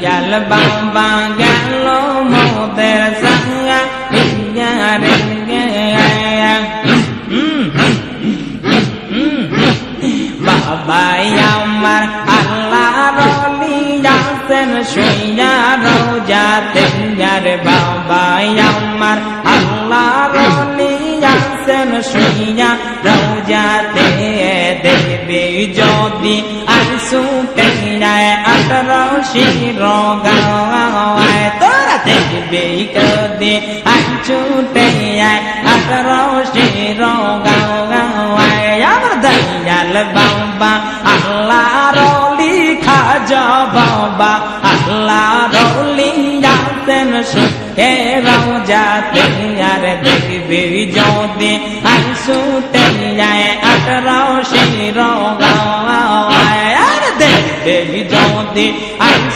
দয়াল বাবা গেল মোদের সাঙ্গা বাবাই আমার আল্লাহ রলি যাচ্ছেন শুইয়া রোজাতে যার বাবাই আমার আল্লাহ রলি যাচ্ছেন শুইয়া রোজাতে দেখবে যদি আর যায় আঠারো শির গাওয়ায় তোরা দেখবে কদি আর ছুটে যায় আঠারো শির গাওয়ায় আমার দয়াল বাবা আল্লাহ রলি খাজা বাবা আল্লাহ রলি যাতেন সুখে রোজাতে আর দেখবে যদি আর সুতে যায় আঠারো শির যদি আর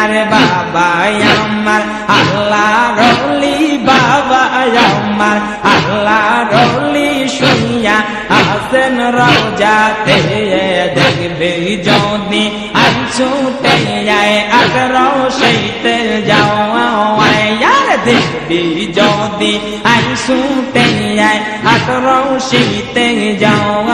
আর বাবা আমার আল্লাহ রলি বাবা আমার আল্লাহ রলি শুনিয়া আসেন রোজাতে। দেখবে যদি আর ছুটে যায় আগ্রহ সেইতে যাওয়ার দেখবি যদি আর ছুটে যায় আগ্রহ সেইতে যাওয়ার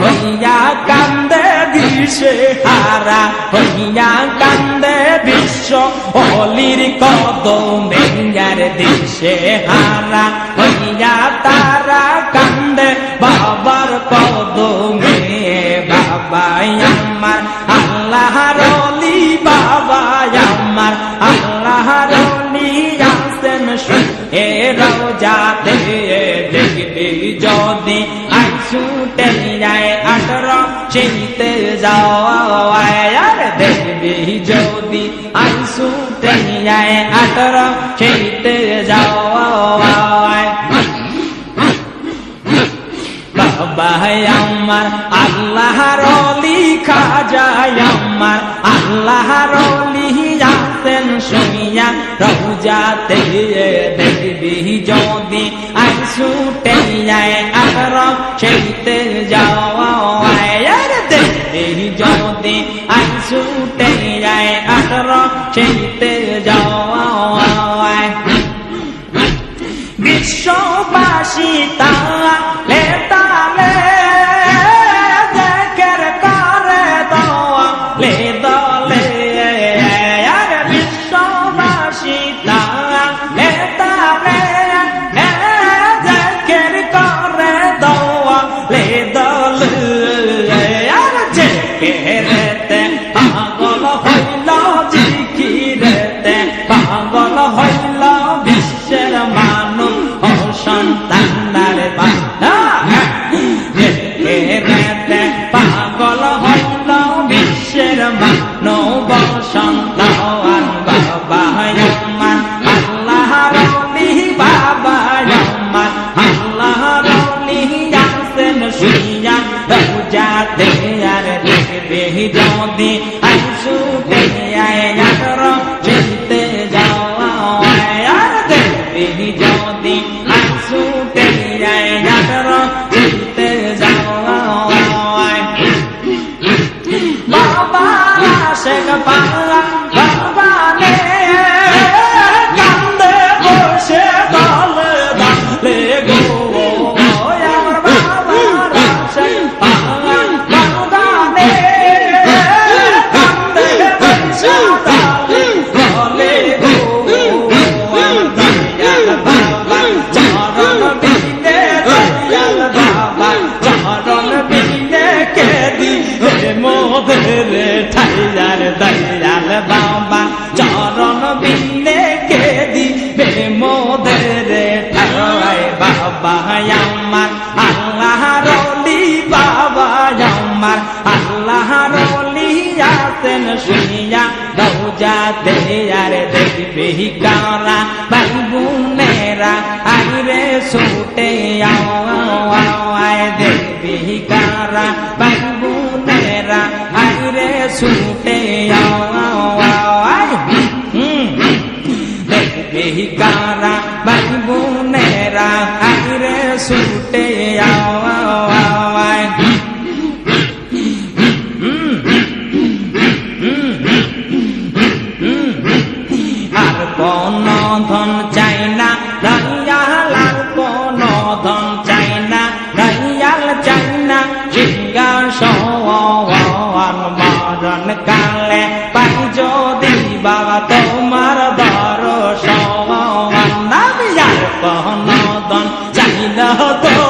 হইয়া কান্দে দিশে হারা, হইয়া কান্দে বিশ্ব অলির কদমে আর দিশে হারা, হইয়া তারা কান্দে বাবার কদমে বাবা আমার আল্লাহ রলি বাবা আমার আল্লাহ রলি আসেন এ রোজাতে দেখবি যদি চিনতে যাওয়ায় আর দেখবি যদি আইসুটে যায় আঠারো চিনতে যাওয়ায় বাবা আমার আল্লাহ রলি খাজায় আমার আল্লাহ রলি যাতেন শুনিয়া রোজাতে দেখবি যদি আর ছুটে যায় আঠার সেইতে সেইতে যাওয়ায়। বিশ্ববাসী তালে তালে দেখের করে দলে দলে। আর বিশ্ববাসী তালে তালে দেখের করে দলে দলে। আর যে সিয়ান বুঝাতে আর দেখবে যদি আসুতে আর চিনতে যাওয়া আর দেখবে যদি আসুতে চরণ বিন্দে কে দিবে মোদের ঠায় বাবা আমার। আল্লাহ রলি বাবা আমার। আল্লাহ রলি আসেন শুনিয়া রোজা দেয়ার দেখবে কারা ভাই বোনেরা আরে ছোটে আওয়ায় দেখবে কারা ভাই বোনেরা আরে ছোটে আওয়া not